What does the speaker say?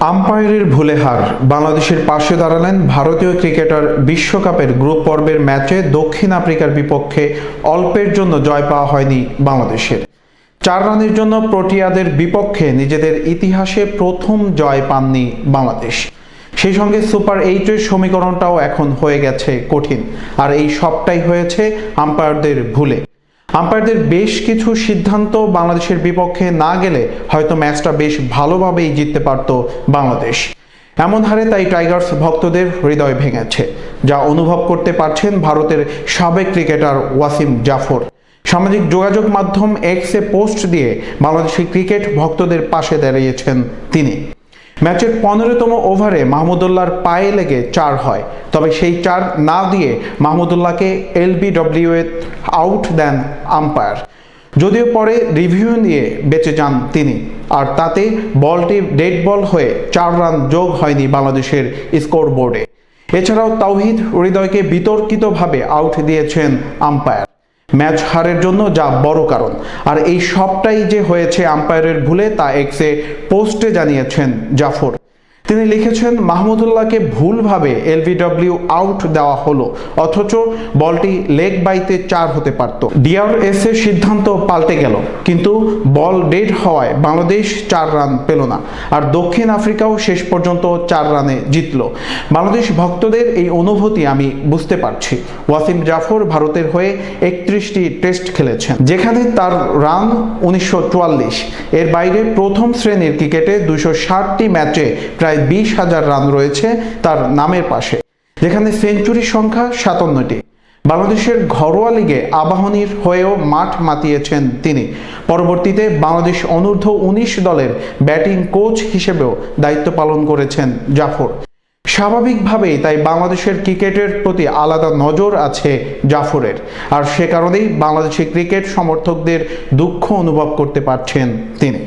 আম্পায়ারের ভুলে হার। বাংলাদেশের পাশে দাঁড়ালেন ভারতীয় ক্রিকেটার বিশ্বকাপের গ্রুপ পর্বের ম্যাচে দক্ষিণ আফ্রিকার বিপক্ষে অল্পের জন্য জয় পাওয়া হয়নি বাংলাদেশের। চার রানের জন্য প্রোটিয়াদের বিপক্ষে নিজেদের ইতিহাসে প্রথম জয় পাননি বাংলাদেশ। সেই সঙ্গে সুপার এইটের সমীকরণটাও এখন হয়ে গেছে কঠিন। আর এই সবটাই হয়েছে আম্পায়ারদের ভুলে। আম্পায়ারদের বেশ কিছু সিদ্ধান্ত বাংলাদেশের বিপক্ষে না গেলে হয়তো ম্যাচটা বেশ ভালোভাবেই জিততে পারত বাংলাদেশ। এমন হারে তাই টাইগার্স ভক্তদের হৃদয় ভেঙেছে, যা অনুভব করতে পারছেন ভারতের সাবেক ক্রিকেটার ওয়াসিম জাফর। সামাজিক যোগাযোগ মাধ্যম এক্সে পোস্ট দিয়ে বাংলাদেশি ক্রিকেট ভক্তদের পাশে দাঁড়িয়েছেন তিনি। ম্যাচের পনেরোতম ওভারে মাহমুদুল্লাহর পায়ে লেগে চার হয়। তবে সেই চার না দিয়ে মাহমুদুল্লাহকে এলবিডব্লিউ এ আউট দেন আম্পায়ার। যদিও পরে রিভিউ নিয়ে বেঁচে যান তিনি। আর তাতে বলটি ডেড বল হয়ে চার রান যোগ হয়নি বাংলাদেশের স্কোর বোর্ডে এছাড়াও তাওহিদ হৃদয়কে বিতর্কিতভাবে আউট দিয়েছেন আম্পায়ার। ম্যাচ হারের জন্য যা বড় কারণ। আর এই সবটাই যে হয়েছে আম্পায়ারের ভুলে তা এক্সে পোস্টে জানিয়েছেন জাফর। তিনি লিখেছেন, মাহমুদুল্লাহকে ভুলভাবে এলবিডব্লিউ আউট দেওয়া হলো, অথচ বলটি লেগ বাইতে চার হতে পারত। ডিআরএস এর সিদ্ধান্ত পাল্টে গেল, কিন্তু বল ডেড হওয়ায় বাংলাদেশ চার রান পেল না, আর দক্ষিণ আফ্রিকাও শেষ পর্যন্ত চার রানে জিতল। বাংলাদেশ ভক্তদের এই অনুভূতি আমি বুঝতে পারছি। ওয়াসিম জাফর ভারতের হয়ে একত্রিশটি টেস্ট খেলেছেন, যেখানে তার রান উনিশশো চুয়াল্লিশ। এর বাইরে প্রথম শ্রেণির ক্রিকেটে দুশো ষাটটি ম্যাচে প্রায় বিশ হাজার রান রয়েছে তার নামের পাশে। যেখানে সেঞ্চুরির সংখ্যা সাতান্নটি। বাংলাদেশের ঘরোয়া লিগে আবাহনীর হয়েও মাঠ মাতিয়েছেন তিনি। পরবর্তীতে বাংলাদেশ অনূর্ধ্ব উনিশ দলের ব্যাটিং কোচ হিসেবেও দায়িত্ব পালন করেছেন জাফর। স্বাভাবিকভাবেই তাই বাংলাদেশের ক্রিকেটের প্রতি আলাদা নজর আছে জাফরের। আর সে কারণেই বাংলাদেশি ক্রিকেট সমর্থকদের দুঃখ অনুভব করতে পারছেন তিনি।